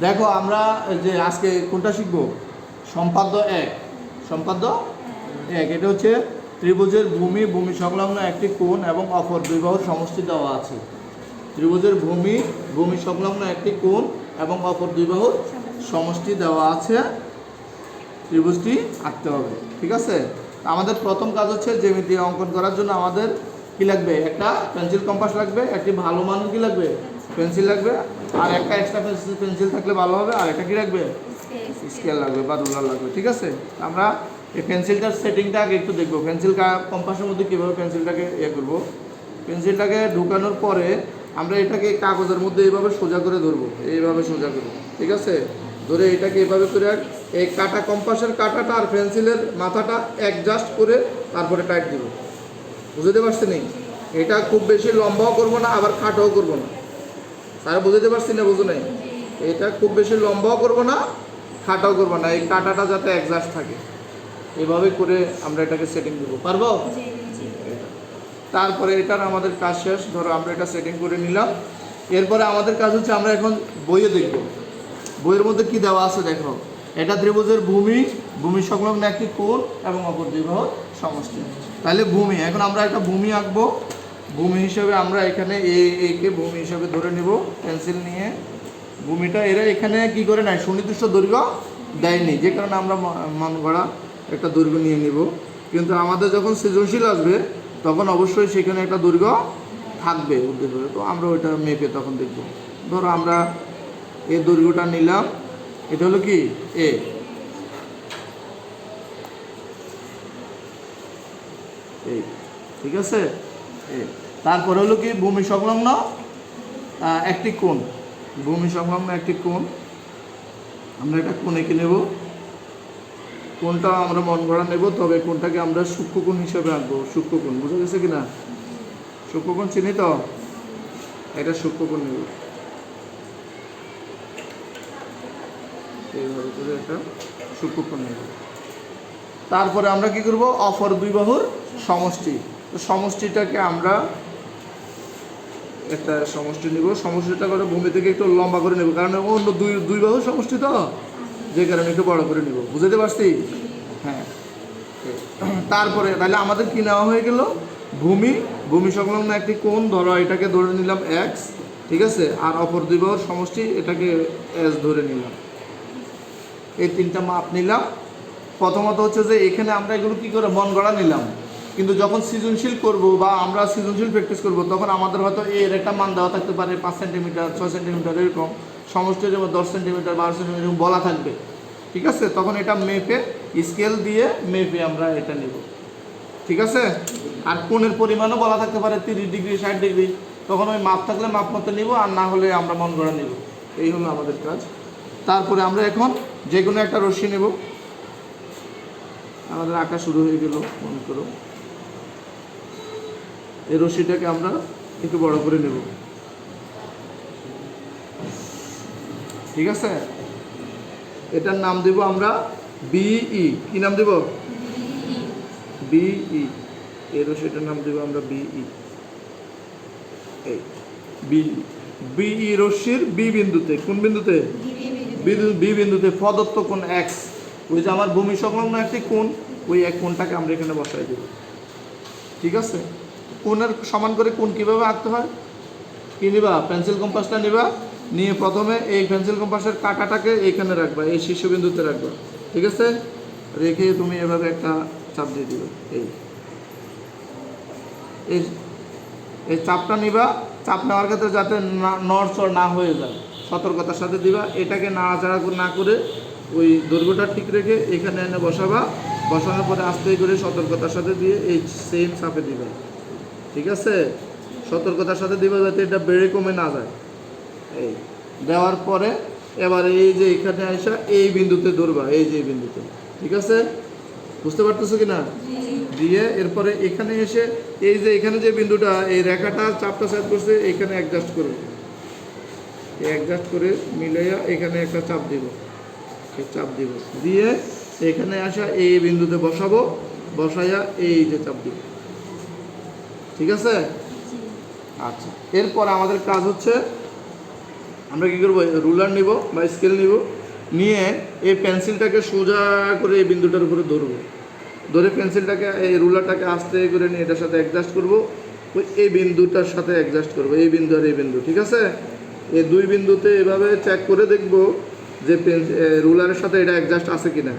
দেখো আমরা যে আজকে কোনটা শিখব? সম্পাদ্য এক। সম্পাদ্য এক। এটা হচ্ছে ত্রিভুজের ভূমি ভূমি সংলগ্ন একটি কোণ এবং অপর দুই বাহুর সমষ্টি দেওয়া আছে। ত্রিভুজের ভূমি ভূমি সংলগ্ন একটি কোণ এবং অপর দুই বাহুর সমষ্টি দেওয়া আছে। ত্রিভুজটি আঁকতে হবে ঠিক আছে? আমাদের প্রথম কাজ হচ্ছে জ্যামিতি অঙ্কন করার জন্য আমাদের কি লাগবে? একটা পেন্সিল কম্পাস লাগবে একটি ভালো মানের কি লাগবে? পেন্সিল লাগবে আর একটা এক্সট্রা পেন্সিল পেন্সিল থাকলে ভালো হবে আর একটা কি লাগবে স্কেল লাগবে বা রুলার লাগবে ঠিক আছে? আমরা এই পেন্সিলটার সেটিংটা আগে একটু দেখব। পেন্সিল কম্পাসের মধ্যে কীভাবে পেন্সিলটাকে ইয়ে করব? পেন্সিলটাকে ঢুকানোর পরে আমরা এটাকে কাগজের মধ্যে এইভাবে সোজা করে ধরবো এইভাবে সোজা করব ঠিক আছে? ধরে এটাকে এভাবে করে এই কাটা কম্পাসের কাটাটা আর পেন্সিলের মাথাটা অ্যাডজাস্ট করে তারপরে টাইট দিব। বুঝতে পারছি নি এটা খুব বেশি লম্বাও করব না আবার খাটোও করব না। স্যার বুঝতে পারছি না বুঝো নাই। এটা খুব বেশি লম্বাও করব না খাটাও করব না। এই কাটাটা যাতে অ্যাডজাস্ট থাকে। এভাবে করে আমরা এটাকে সেটিং দেবো। পারব? তারপরে এটার আমাদের কাজ শেষ। ধরো আমরা এটা সেটিং করে নিলাম। এরপরে আমাদের কাজ হচ্ছে আমরা এখন বইয়ে দেখব। বইয়ের মধ্যে কি দেওয়া আছে দেখো। এটা ত্রিভুজের ভূমি ভূমি সংলগ্ন একটি কোণ এবং অপর বাহুর সমষ্টি। তাহলে ভূমি এখন আমরা একটা ভূমি আঁকবো। ভূমি হিসাবে আমরা এখানে এ একে ভূমি হিসাবে ধরে নিব পেন্সিল নিয়ে। ভূমিটা এরা এখানে কি করে নাই সুনির্দিষ্ট দৈর্ঘ্য দেয়নি, যে কারণে আমরা মন গড়া একটা দৈর্ঘ্য নিয়ে নিব। কিন্তু আমাদের যখন সৃজনশীল আসবে, তখন অবশ্যই সেখানে একটা দৈর্ঘ্য থাকবে উদ্দেশ্য। তো আমরা ওইটা মেপে তখন দেখব। ধরো আমরা এ দৈর্ঘ্যটা নিলাম, এটা হলো কি? এ ঠিক আছে? তারপরে হলো কি, ভূমি সংলগ্ন একটি কোণ। ভূমি সংলগ্ন একটি কোণ। আমরা একটা কোণ এঁকে নেব? কোনটা আমরা মন গড়া নেব, তবে কোনটাকে আমরা সূক্ষ্মকোণ হিসেবে আঁকবো সূক্ষ্মকোণ বুঝা গেছে কি না? সূক্ষ্মকোণ চিনি তো? এটা সূক্ষ্মকোণ নেব। এইভাবে করে সূক্ষ্মকোণ নেব। তারপরে আমরা কি করব? অপর দুই বাহুর সমষ্টি। তো সমষ্টিটাকে আমরা একটা সমষ্টি নিব। সমষ্টিটা করে ভূমি থেকে একটু লম্বা করে নেব। কারণ অন্য দুই দুই বাহুর সমষ্টি তো। যে কারণে একটু বড় করে নিব। বুঝতে পারছি? হ্যাঁ। তারপরে, তাহলে আমাদের কি নেওয়া হয়ে গেল? ভূমি ভূমি সংলগ্ন একটি কোণ, ধরো এটাকে ধরে নিলাম এক্স ঠিক আছে? আর অপর দুই বাহুর সমষ্টি এটাকে এস ধরে নিলাম। এই তিনটা মাপ নিলাম। প্রথমত হচ্ছে যে এখানে আমরা এগুলো কি করে মন গড়া নিলাম? কিন্তু যখন সৃজনশীল করব বা আমরা সৃজনশীল প্র্যাকটিস করব, তখন আমাদের হয়তো এর একটা মান দেওয়া থাকতে পারে, পাঁচ সেন্টিমিটার ছয় সেন্টিমিটার এরকম। সমষ্টি যেমন দশ সেন্টিমিটার বারো সেন্টিমিটার বলা থাকবে। ঠিক আছে? তখন এটা মেপে স্কেল দিয়ে মেপে আমরা এটা নেব। ঠিক আছে? আর কোণের পরিমাণও বলা থাকতে পারে, তিরিশ ডিগ্রি, ষাট ডিগ্রি। তখন ওই মাপ থাকলে মাপ মতো নিব, আর না হলে আমরা মন গড়া নেব। এই হলো আমাদের কাজ। তারপরে আমরা এখন যে কোনো একটা রশ্মি নেব। আমাদের আঁকা শুরু হয়ে গেল, মনে করো। এই রশ্মিটাকে আমরা একটু বড় করে নেব। ঠিক আছে? এটার নাম দেব আমরা বিই। কি নাম দেব? বিই। এই রশ্মিটার নাম দেব আমরা B E. B B E. রশ্মির বি বিন্দুতে, কোন বিন্দুতে? বি বিন্দুতে, প্রদত্ত কোণ এক্স ওই যে আমার ভূমি সংলগ্ন একটি কোন ওই এক কোনটাকে আমরা এখানে বসাই দেব। ঠিক আছে? কোণের সমান করে কোণ কীভাবে আঁকতে হয়? কি নিবা? পেন্সিল কম্পাসটা নিবা, নিয়ে প্রথমে এই পেন্সিল কম্পাসের কাঁটাটাকে এইখানে রাখবা, এই শীর্ষবিন্দুতে রাখবা, ঠিক আছে? রেখে তুমি এভাবে একটা চাপ দিয়ে দিবে, এই। এই এই চাপটা নিবা, চাপ নেওয়ার ক্ষেত্রে যাতে নড়চড় না হয়ে যায়, সতর্কতার সাথে দিবা, এটাকে নাড়াচাড়া না করে ওই দৈর্ঘ্যটা ঠিক রেখে এখানে এনে বসাবা, বসানোর পরে আস্তে করে সতর্কতার সাথে দিয়ে এই সেম চাপে দিবা। ঠিক আছে? সতর্কতার সাথে দিবা যাতে এটা বেড়ে কমে না যায়। এই দেওয়ার পরে এবার এই যে এখানে আসা এই বিন্দুতে ধরবা এই যে বিন্দুতে ঠিক আছে? বুঝতে পারতেছো কি না দিয়ে এরপরে এখানে এসে এই যে এখানে যে বিন্দুটা এই রেখাটা চাপটা সেট করছে এখানে অ্যাডজাস্ট করবে অ্যাডজাস্ট করে মিলাইয়া এখানে একটা চাপ দিব। এই চাপ দিব। দিয়ে এখানে আসা এই বিন্দুতে বসাবো বসাইয়া এই যে চাপ দিব। ঠিক আছে? আচ্ছা এরপর আমাদের কাজ হচ্ছে, আমরা কী করব রুলার নিব বা স্কেল নিব, নিয়ে এই পেন্সিলটাকে সোজা করে এই বিন্দুটার উপরে ধরবো। ধরে পেন্সিলটাকে, এই রুলারটাকে আস্তে করে নিয়ে এটার সাথে অ্যাডজাস্ট করব, ওই এই বিন্দুটার সাথে অ্যাডজাস্ট করব, এই বিন্দু আর এই বিন্দু, ঠিক আছে? এই দুই বিন্দুতে এভাবে চেক করে দেখব যে রুলারের সাথে এটা অ্যাডজাস্ট আছে কি না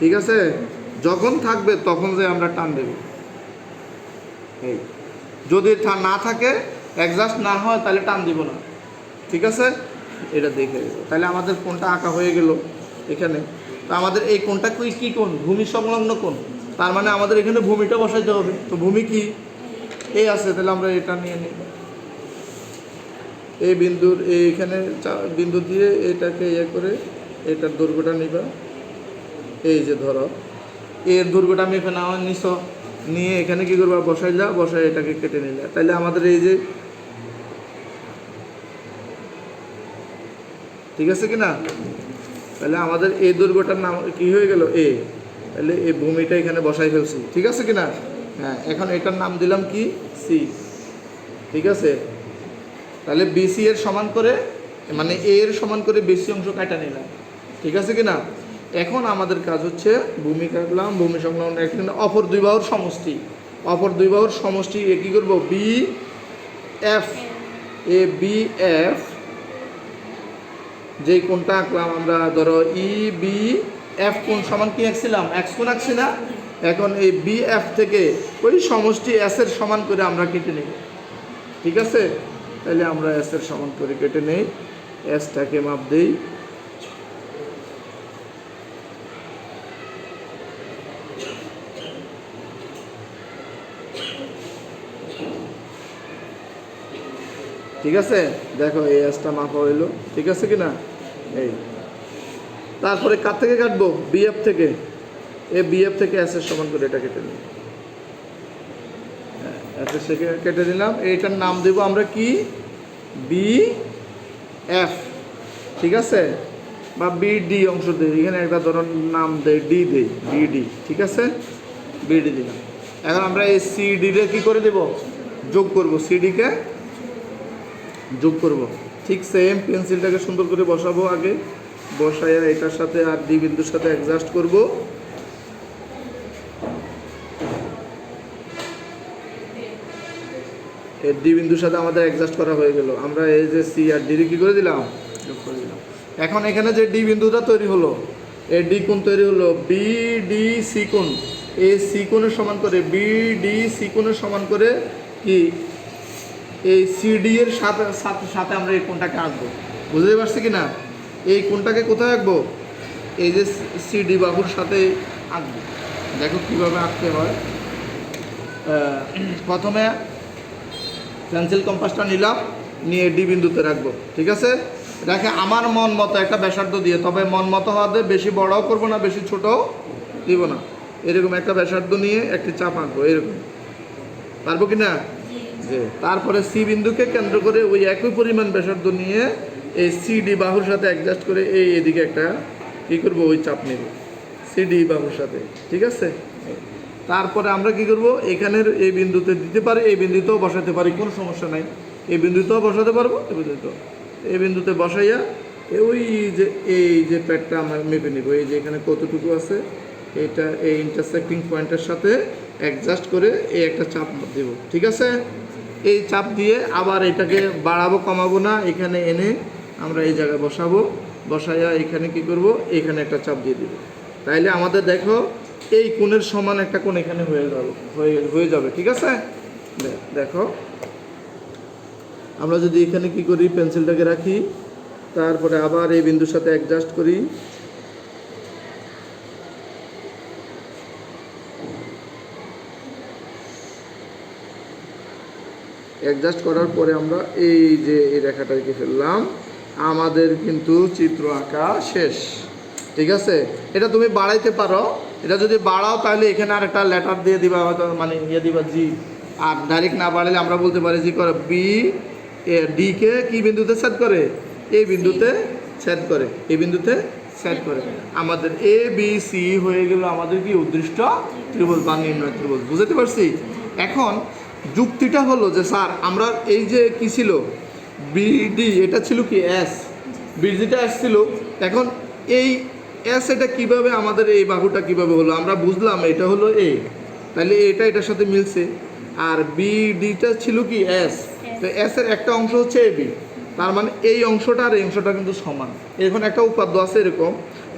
ঠিক আছে? যখন থাকবে তখন যে আমরা টান দেব। এই। যদি না থাকে অ্যাডজাস্ট না হয়, তাহলে টান দিব না। ঠিক আছে? এটা দেখে। তাহলে আমাদের কোনটা আঁকা হয়ে গেল এখানে। তো আমাদের এই কোনটা কি, কী কোন? ভূমি সংলগ্ন কোন? তার মানে আমাদের এখানে ভূমিটা বসাইতে হবে। তো ভূমি কি? এই আছে, তাহলে আমরা এটা নিয়ে নিই এই বিন্দুর এইখানে বিন্দু দিয়ে এটাকে ইয়ে করে এটার দৈর্ঘ্যটা নিবা। এই যে ধরো, এর দৈর্ঘ্যটা মেপে নেওয়া নিছ। নিয়ে এখানে কি করবা? বসাইলা বসাই এটাকে কেটে নিলে তাহলে আমাদের এই যে ঠিক আছে কি না? তাহলে আমাদের এই দুর্গটার নাম কি হয়ে গেল? এ। তাহলে এই ভূমিটা এখানে বসাই ফেলছি। ঠিক আছে কি না? হ্যাঁ এখন এটার নাম দিলাম কি? সি ঠিক আছে? তাহলে বিসি এর সমান করে মানে এ এর সমান করে বেশি অংশ কাটা নিলাম। ঠিক আছে কি না? এখন আমাদের কাজ হচ্ছে ভূমি কাটলাম, ভূমি সংলগ্ন এখানে অপর দুই বাহুর সমষ্টি। অপর দুই বাহুর সমষ্টি কী করব? B F A B F যেই কোনটা আঁকলাম আমরা, ধরো ই বি এফ কোন সমান কি আঁকছিলাম? এক্স কোন আঁকছি না? এখন এই বি এফ থেকে ওই সমষ্টি এস এর সমান করে আমরা কেটে নেব। ঠিক আছে? তাহলে আমরা এস এর সমান করে কেটে নেই। এসটাকে মাপ দেই। ঠিক আছে? দেখো, এই এসটা মাপা হইল। ঠিক আছে কি না এই। তারপরে কার থেকে কাটবো? বিএফ থেকে। এ বিএফ থেকে এস এর সমান করে এটা কেটে নিই। এস এর থেকে কেটে নিলাম। এইটার নাম দেব আমরা কি? বি এফ ঠিক আছে? বা বিডি অংশ দিই এখানে একটা ধরুন নাম দেই ডি দেই বিডি ঠিক আছে? বিডি দিলাম। এখন আমরা এই সিডিরে কি করে দেব? যোগ করব। সিডিকে যোগ করব। ঠিক সেম পেন্সিলটাকে সুন্দর করে বসাবো আগে। বসাইয়া এটার সাথে আর ডি বিন্দুর সাথে অ্যাডজাস্ট করব। এই ডি বিন্দুর সাথে আমাদের অ্যাডজাস্ট করা হয়ে গেল। আমরা এই যে সি আর ডি কি করে দিলাম? যোগ করে দিলাম। এখন এখানে যে ডি বিন্দুটা তৈরি হলো এই ডি কোণ তৈরি হলো? বি ডি সি কোণ। এই সি কোণের সমান করে বি ডি সি কোণের সমান করে কি? এই সিডি এর সাথে সাথে সাথে আমরা এই কোনটাকে আঁকবো। বুঝতে পারছি কি না? এই কোনটাকে কোথায় আঁকবো? এই যে সিডি বাহুর সাথে আঁকবো। দেখো কীভাবে আঁকতে হয়। প্রথমে পেন্সিল কম্পাসটা নিলাম, নিয়ে ডি বিন্দুতে রাখব, ঠিক আছে? রাখে আমার মন মতো একটা ব্যাসার্ধ দিয়ে, তবে মন মতো হওয়াতে বেশি বড়ও করব না, বেশি ছোটও দিব না। এরকম একটা ব্যাসার্ধ নিয়ে একটি চাপ আঁকবো, এরকম। পারব কি না? যে তারপরে সি বিন্দুকে কেন্দ্র করে ওই একই পরিমাণ ব্যাসার্ধ নিয়ে এই সিডি বাহুর সাথে অ্যাডজাস্ট করে এই এদিকে একটা কী করব, ওই চাপ নেব। সিডি বাহুর সাথে, ঠিক আছে? তারপরে আমরা কি করব, এখানের এই বিন্দুতে দিতে পারি, এই বিন্দুতেও বসাতে পারি, কোনো সমস্যা নাই। এই বিন্দুতেও বসাতে পারব, এই বিন্দুতেও। এই বিন্দুতে বসাইয়া ওই যে, এই যে প্যাডটা আমরা মেপে নিব, এই যে এখানে কতটুকু আছে, এটা এই ইন্টারসেক্টিং পয়েন্টের সাথে অ্যাডজাস্ট করে এই একটা চাপ দেব, ঠিক আছে? এই চাপ দিয়ে আবার এটাকে বাড়াবো, কমাবো না। এখানে এনে আমরা এই জায়গায় বসাবো। বসাইয়া এখানে কি করব? এখানে একটা চাপ দিয়ে দিব। তাইলে আমাদের দেখো, এই কোণের সমান একটা কোণ এখানে হয়ে যাবে হয়ে হয়ে যাবে, ঠিক আছে? দেখো। আমরা যদি এখানে কি করি, পেন্সিলটাকে রাখি, তারপরে আবার এই বিন্দুর সাথে অ্যাডজাস্ট করি। অ্যাডজাস্ট করার পরে আমরা এই যে এই রেখাটা এঁকে ফেললাম, আমাদের কিন্তু চিত্র আঁকা শেষ। ঠিক আছে? এটা তুমি বাড়াইতে পারো। এটা যদি বাড়াও তাহলে এখানে আর একটা লেটার দিয়ে দিবা, হয়তো মানে ইয়ে দিবা জি আর ডাইরেক্ট না বাড়ালে আমরা বলতে পারি জি করে বি ডি কে কি বিন্দুতে সেট করে? এই বিন্দুতে সেট করে। এই বিন্দুতে সেট করে। আমাদের এ বি সি হয়ে গেল আমাদের কি উদ্দিষ্ট ত্রিভুজ বা নির্ণয় ত্রিভুজ। বুঝতে পারছি? এখন যুক্তিটা হলো যে, স্যার, আমরা এই যে কি ছিল? বিডি এটা ছিল কি? এস বিডিটা এস ছিল। এখন এই এস এটা কীভাবে আমাদের এই বাহুটা কীভাবে হলো? আমরা বুঝলাম এটা হলো এ তাহলে এটা এটার সাথে মিলছে। আর বিডিটা ছিল কি? এস তো এস এর একটা অংশ হচ্ছে এ বি তার মানে এই অংশটা আর এই অংশটা কিন্তু সমান। এখন একটা উপাদ্য আছে এরকম।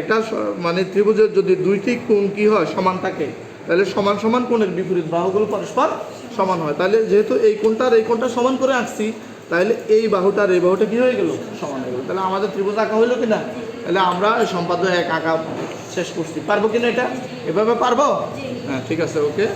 একটা মানে ত্রিভুজের যদি দুইটি কোণ কি হয়, সমান থাকে তাহলে সমান সমান কোণের বিপরীত বাহুগুলো পরস্পর সমান হয়। তাহলে যেহেতু এই কোণটা আর এই কোণটা সমান করে আঁকছি তাহলে এই বাহুটা আর এই বাহুটা কী হয়ে গেল? সমান হয়ে গেল। তাহলে আমাদের ত্রিভুজ আঁকা হইল কি না? তাহলে আমরা সম্পাদ্য এক আঁকা শেষ করছি। পারব কিনা এটা? এভাবে পারব? হ্যাঁ ঠিক আছে ওকে।